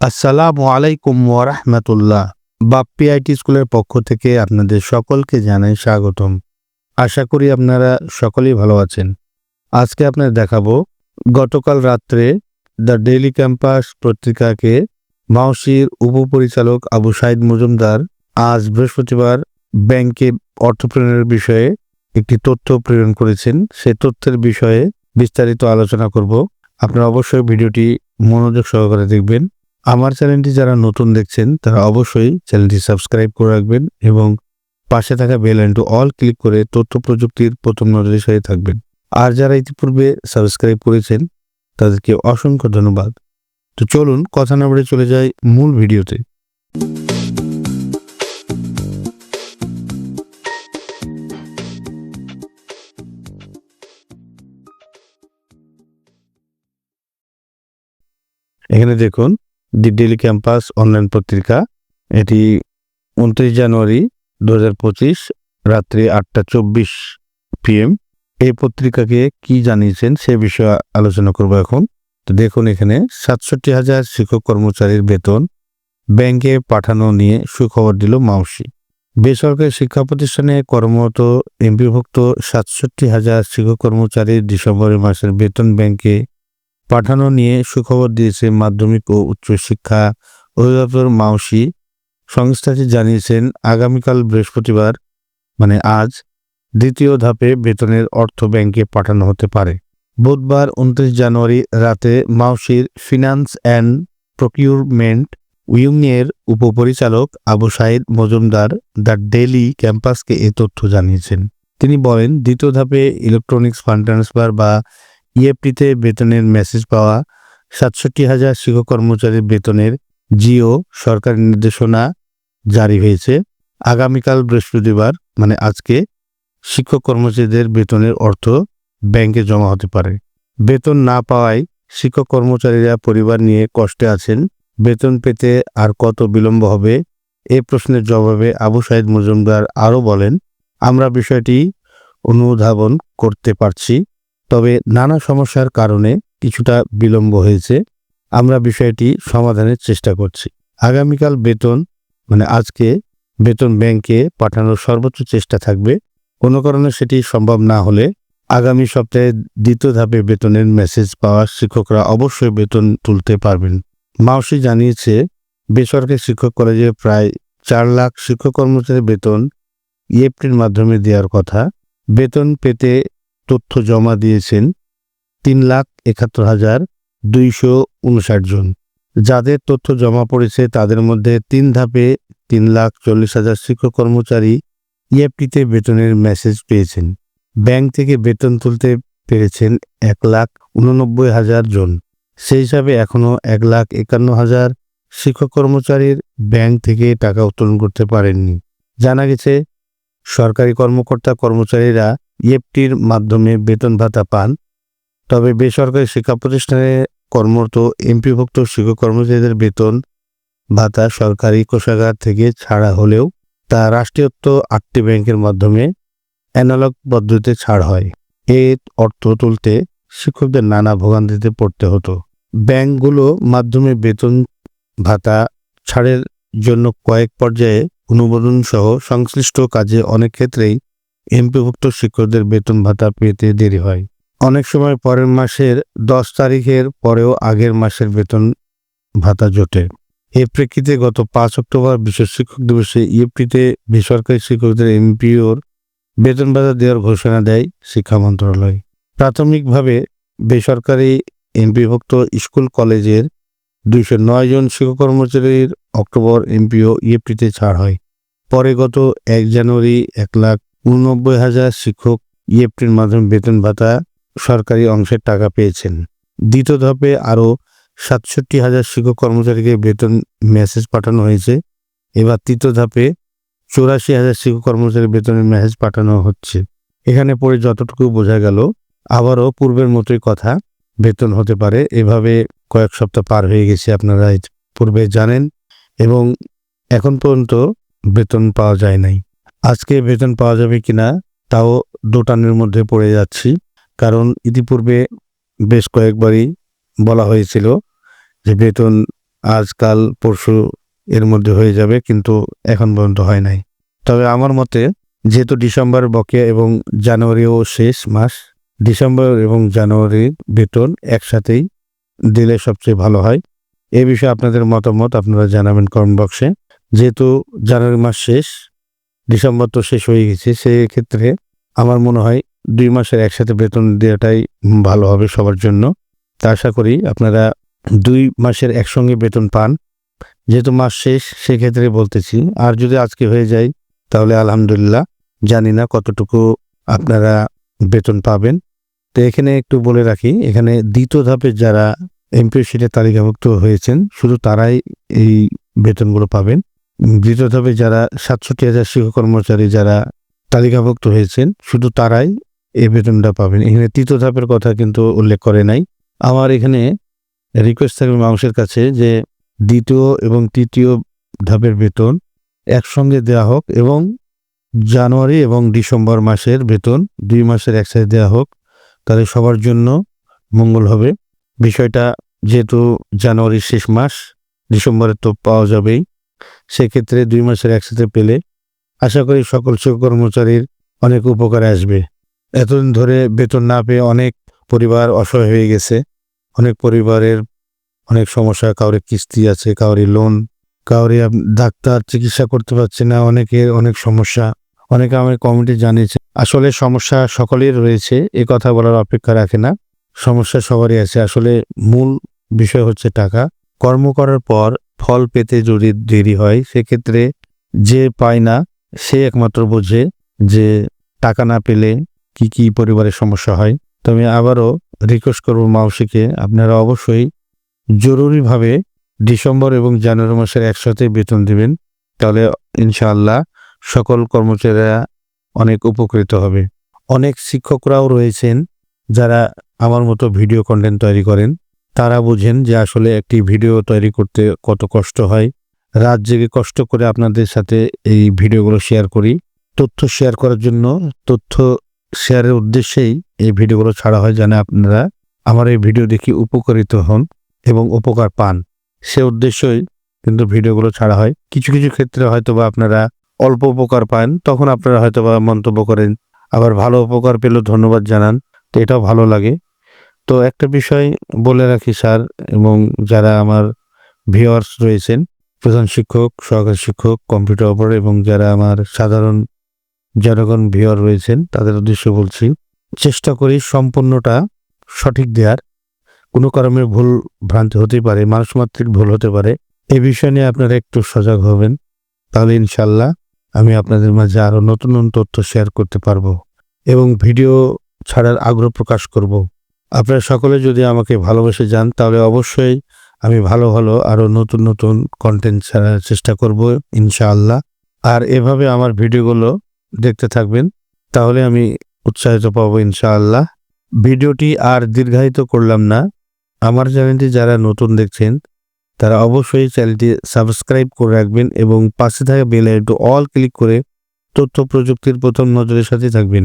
আসসালামু আলাইকুম ওয়ারাহমাতুল্লাহ বাপ্পি আইটি স্কুলের পক্ষ থেকে আপনাদের সকলকে জানাই স্বাগতম। আশা করি আপনারা সকলেই ভালো আছেন। আজকে আপনার দেখাবো, গতকাল রাত্রে দ্য ডেইলি ক্যাম্পাস পত্রিকাকে মাউসির উপপরিচালক আবু সাইদ মজুমদার আজ বৃহস্পতিবার ব্যাংকে অর্থ প্রেরণের বিষয়ে একটি তথ্য প্রেরণ করেছেন। সে তথ্যের বিষয়ে বিস্তারিত আলোচনা করব। আপনারা অবশ্যই ভিডিওটি মনোযোগ সহকারে দেখবেন। আমার চ্যানেলটি যারা নতুন দেখছেন, তারা অবশ্যই চ্যানেলটি সাবস্ক্রাইব করে রাখবেন এবং পাশে থাকা বেল আইকনটি অল ক্লিক করে তথ্য প্রযুক্তির প্রথম নজরের সাথে থাকবেন। আর যারা ইতিপূর্বে সাবস্ক্রাইব করেছেন, তাদেরকে অসংখ্য ধন্যবাদ। তো চলুন, কথা না বলে চলে যাই মূল ভিডিওতে। এখানে দেখুন দি ডেলি ক্যাম্পাস অনলাইন পত্রিকা। এটি উনত্রিশ জানুয়ারি দু হাজার পঁচিশ রাত্রি আটটা চব্বিশ পিএম এই পত্রিকাকে কি জানিয়েছেন সে বিষয়ে আলোচনা করব এখন। তো দেখুন এখানে, সাতষট্টি হাজার শিক্ষক কর্মচারীর বেতন ব্যাংকে পাঠানো নিয়ে সুখবর দিল মাউসি। বেসরকারি শিক্ষা প্রতিষ্ঠানে কর্মরত এমপিভুক্ত সাতষট্টি হাজার শিক্ষক কর্মচারীর ডিসেম্বর মাসের বেতন ব্যাংকে পাঠানো নিয়ে সুখবর দিয়েছে মাধ্যমিক ও উচ্চশিক্ষা অধিদপ্তর মাউসি। সংস্থাটি জানিয়েছেন, আগামীকাল বৃহস্পতিবার মানে আজ, দ্বিতীয় ধাপে বেতনের অর্থ ব্যাংকে পাঠানো হতে পারে। বুধবার উনত্রিশ জানুয়ারি রাতে মাউসির ফিনান্স অ্যান্ড প্রকিউরমেন্ট উইংয়ের উপপরিচালক আবু সাইদ মজুমদার দ্য ডেলি ক্যাম্পাসকে এ তথ্য জানিয়েছেন। তিনি বলেন, দ্বিতীয় ধাপে ইলেকট্রনিক্স ফান্ড ট্রান্সফার বা ইএফটিতে বেতনের মেসেজ পাওয়া সাতষট্টি হাজার শিক্ষক কর্মচারীর বেতনের জিও সরকারি নির্দেশনা জারি হয়েছে। আগামীকাল বৃহস্পতিবার মানে আজকে, শিক্ষক কর্মচারীদের বেতনের অর্থ ব্যাংকে জমা হতে পারে। বেতন না পাওয়ায় শিক্ষক কর্মচারীরা পরিবার নিয়ে কষ্টে আছেন। বেতন পেতে আর কত বিলম্ব হবে, এ প্রশ্নের জবাবে আবু সাইদ মজুমদার আরও বলেন, আমরা বিষয়টি অনুধাবন করতে পারছি। তবে নানা সমস্যার কারণে কিছুটা বিলম্ব হয়েছে। আমরা বিষয়টি সমাধানের চেষ্টা করছি। আগামীকাল বেতন মানে আজকে বেতন ব্যাংকে পাঠানোর সর্বোচ্চ চেষ্টা থাকবে। কোনো কারণে সেটি সম্ভব না হলে আগামী সপ্তাহে দ্বিতীয় ধাপে বেতনের মেসেজ পাওয়া শিক্ষকরা অবশ্যই বেতন তুলতে পারবেন। মাউসি জানিয়েছে, বেসরকারি শিক্ষক কলেজে প্রায় চার লাখ শিক্ষক কর্মচারীর বেতন ইএফটির মাধ্যমে দেওয়ার কথা। বেতন পেতে তথ্য জমা দিয়েছেন তিন লাখ একাত্তর হাজার দুইশো উনষাট জন। যাদের তথ্য জমা পড়েছে তাদের মধ্যে তিন ধাপে তিন লাখ চল্লিশ হাজার শিক্ষক কর্মচারী ইএফটিতে বেতনের মেসেজ পেয়েছেন। ব্যাংক থেকে বেতন তুলতে পেরেছেন এক লাখ উননব্বই হাজার জন। সেই হিসাবে এখনও এক লাখ একান্ন হাজার শিক্ষক কর্মচারীর ব্যাংক থেকে টাকা উত্তোলন করতে পারেননি। জানা গেছে, সরকারি কর্মকর্তা কর্মচারীরা ইএফটির মাধ্যমে বেতন ভাতা পান। তবে বেসরকারি শিক্ষা প্রতিষ্ঠানে কর্মরত এমপিভুক্ত শিক্ষক কর্মচারীদের বেতন ভাতা সরকারি কোষাগার থেকে ছাড়া হলেও তা রাষ্ট্রীয়ত্ব আটটি ব্যাংকের মাধ্যমে অ্যানালগ পদ্ধতিতে ছাড় হয়। এ অর্থ তুলতে শিক্ষকদের নানা ভোগান্তিতে পড়তে হতো। ব্যাংকগুলো মাধ্যমে বেতন ভাতা ছাড়ের জন্য কয়েক পর্যায়ে অনুমোদন সহ সংশ্লিষ্ট কাজে অনেক ক্ষেত্রেই এমপিভুক্ত শিক্ষকদের বেতন ভাতা পেতে দেরি হয়। অনেক সময় পরের মাসের দশ তারিখের পরেও আগের মাসের বেতন ভাতা জোটে। এ প্রেক্ষিতে গত পাঁচ অক্টোবর বিশ্ব শিক্ষক দিবসে ইএফটিতে বেসরকারি শিক্ষকদের এমপিওর বেতন ভাতা দেওয়ার ঘোষণা দেয় শিক্ষা মন্ত্রণালয়। প্রাথমিকভাবে বেসরকারি এমপিভুক্ত স্কুল কলেজের দুইশো নয় জন শিক্ষক কর্মচারীর অক্টোবর এমপিও ইএফটিতে ছাড় হয়। পরে গত এক জানুয়ারি এক লাখ উননব্বই হাজার শিক্ষক ইএফটির মাধ্যমে বেতন ভাতা সরকারি অংশের টাকা পেয়েছেন। দ্বিতীয় ধাপে আরও সাতষট্টি হাজার শিক্ষক কর্মচারীকে বেতন মেসেজ পাঠানো হয়েছে। এবার তৃতীয় ধাপে চৌরাশি হাজার শিক্ষক কর্মচারী বেতনের মেসেজ পাঠানো হচ্ছে। এখানে পরে যতটুকু বোঝা গেল, আবারও পূর্বের মতোই কথা, বেতন হতে পারে, এভাবে কয়েক সপ্তাহ পার হয়ে গেছে, আপনারা পূর্বে জানেন এবং এখন পর্যন্ত বেতন পাওয়া যায় নাই। আজকে বেতন পাওয়া যাবে কিনা, তাও দোটানের মধ্যে পড়ে যাচ্ছি। কারণ ইতিপূর্বে বেশ কয়েকবারই বলা হয়েছিল যে বেতন আজকাল পরশু এর মধ্যে হয়ে যাবে, কিন্তু এখন পর্যন্ত হয় নাই। তবে আমার মতে, যেহেতু ডিসেম্বর বকেয়া এবং জানুয়ারিও শেষ মাস, ডিসেম্বর এবং জানুয়ারির বেতন একসাথেই দিলে সবচেয়ে ভালো হয়। এ বিষয়ে আপনাদের মতামত আপনারা জানাবেন কমেন্ট বক্সে। যেহেতু জানুয়ারি মাস শেষ ডিসেম্বর তো শেষ হয়ে গেছে সেই ক্ষেত্রে আমার মনে হয় দুই মাসের একসাথে বেতন দেওয়াটাই ভালো হবে সবার জন্য। তা আশা করি আপনারা দুই মাসের একসঙ্গে বেতন পান। যেহেতু মাস শেষ, সেক্ষেত্রে বলতেছি, আর যদি আজকে হয়ে যায়, তাহলে আলহামদুলিল্লাহ জানি না কতটুকু আপনারা বেতন পাবেন। তো এখানে একটু বলে রাখি, এখানে দ্বিতীয় ধাপে যারা এমপিও সিটে তালিকাভুক্ত হয়েছেন, শুধু তারাই এই বেতনগুলো পাবেন। দ্বিতীয় ধাপে যারা সাতষট্টি হাজার শিক্ষক কর্মচারী যারা তালিকাভুক্ত হয়েছেন, শুধু তারাই এই বেতনটা পাবেন। এখানে তৃতীয় ধাপের কথা কিন্তু উল্লেখ করে নাই। আমার এখানে রিকোয়েস্ট থাকবে মানুষের কাছে যে দ্বিতীয় এবং তৃতীয় ধাপের বেতন একসঙ্গে দেওয়া হোক এবং জানুয়ারি এবং ডিসেম্বর মাসের বেতন দুই মাসের একসাথে দেওয়া হোক, তাহলে সবার জন্য মঙ্গল হবে। বিষয়টা যেহেতু জানুয়ারির শেষ মাস, ডিসেম্বরে তো পাওয়া যাবেই। সেক্ষেত্রে দুই মাসের একসাথে পেলে আশা করি সকল কর্মচারীর অনেক উপকারে আসবে। এতদিন ধরে বেতন না পেয়ে অনেক পরিবার অসহায় হয়ে গেছে। অনেক পরিবারের অনেক সমস্যা, কাউরে কিস্তি আছে, কাউরি লোন কাউরি ডাক্তার চিকিৎসা করতে পারছে না, অনেকের অনেক সমস্যা। অনেকে আমার কমিটি জানিয়েছে, আসলে সমস্যা সকলের রয়েছে, এ কথা বলার অপেক্ষা রাখে না। সমস্যা সবারই আছে। আসলে মূল বিষয় হচ্ছে টাকা। কর্ম করার পর ফল পেতে যদি দেরি হয়, সেক্ষেত্রে যে পায় না, সে একমাত্র বোঝে যে টাকা না পেলে কি কি পরিবারের সমস্যা হয়। তো আমি আবারও রিকোয়েস্ট করব মাউসিকে, আপনারা অবশ্যই জরুরিভাবে ডিসেম্বর এবং জানুয়ারি মাসের একসাথে বেতন দিবেন। তাহলে ইনশাআল্লাহ সকল কর্মচারীরা অনেক উপকৃত হবে। অনেক শিক্ষকরাও রয়েছেন যারা আমার মতো ভিডিও কন্টেন্ট তৈরি করেন। তারা বুঝেন যে আসলে একটি ভিডিও তৈরি করতে কত কষ্ট হয়। রাত জেগে কষ্ট করে আপনাদের সাথে এই ভিডিওগুলো শেয়ার করি। তথ্য শেয়ার করার জন্য, তথ্য শেয়ারের উদ্দেশ্যেই এই ভিডিওগুলো ছাড়া হয় যেন আপনারা। আমার এই ভিডিও দেখি উপকৃত হন এবং উপকার পান। সে উদ্দেশ্যই কিন্তু ভিডিওগুলো ছাড়া হয়। কিছু কিছু ক্ষেত্রে হয়তোবা আপনারা অল্প উপকার পান, তখন আপনারা হয়তোবা মন্তব্য করেন, আবার ভালো উপকার পেলেও ধন্যবাদ জানান। তো এটাও ভালো লাগে। তো একটা বিষয় বলে রাখি, স্যার, এবং যারা আমার ভিওয়ার্স রয়েছেন, প্রধান শিক্ষক, সহকারী শিক্ষক কম্পিউটার অপারেটর এবং যারা আমার সাধারণ জনগণ ভিওয়ার রয়েছেন, তাদের উদ্দেশ্যে বলছি, চেষ্টা করি সম্পূর্ণটা সঠিক দেওয়ার কোনো কারণে ভুল ভ্রান্তি হতেই পারে মানুষ মাত্রিক ভুল হতে পারে এ বিষয় নিয়ে আপনারা একটু সজাগ হবেন, তাহলে ইনশাল্লাহ আমি আপনাদের মাঝে আরও নতুন নতুন তথ্য শেয়ার করতে পারব এবং ভিডিও ছাড়ার আগ্রহ প্রকাশ করব। আপনারা সকলে যদি আমাকে ভালোবেসে যান, তাহলে অবশ্যই আমি ভালো ভালো আরও নতুন নতুন কন্টেন্ট ছাড়ার চেষ্টা করব, ইনশাআল্লাহ। আর এভাবে আমার ভিডিওগুলো দেখতে থাকবেন, তাহলে আমি উৎসাহিত পাবো, ইনশাআল্লাহ। ভিডিওটি আর দীর্ঘায়িত করলাম না। আমার চ্যানেলটি যারা নতুন দেখছেন, তারা অবশ্যই চ্যানেলটি সাবস্ক্রাইব করে রাখবেন এবং পাশে থাকা বেল আইকনটি অল ক্লিক করে তথ্য প্রযুক্তির প্রথম নজরের সাথে থাকবেন।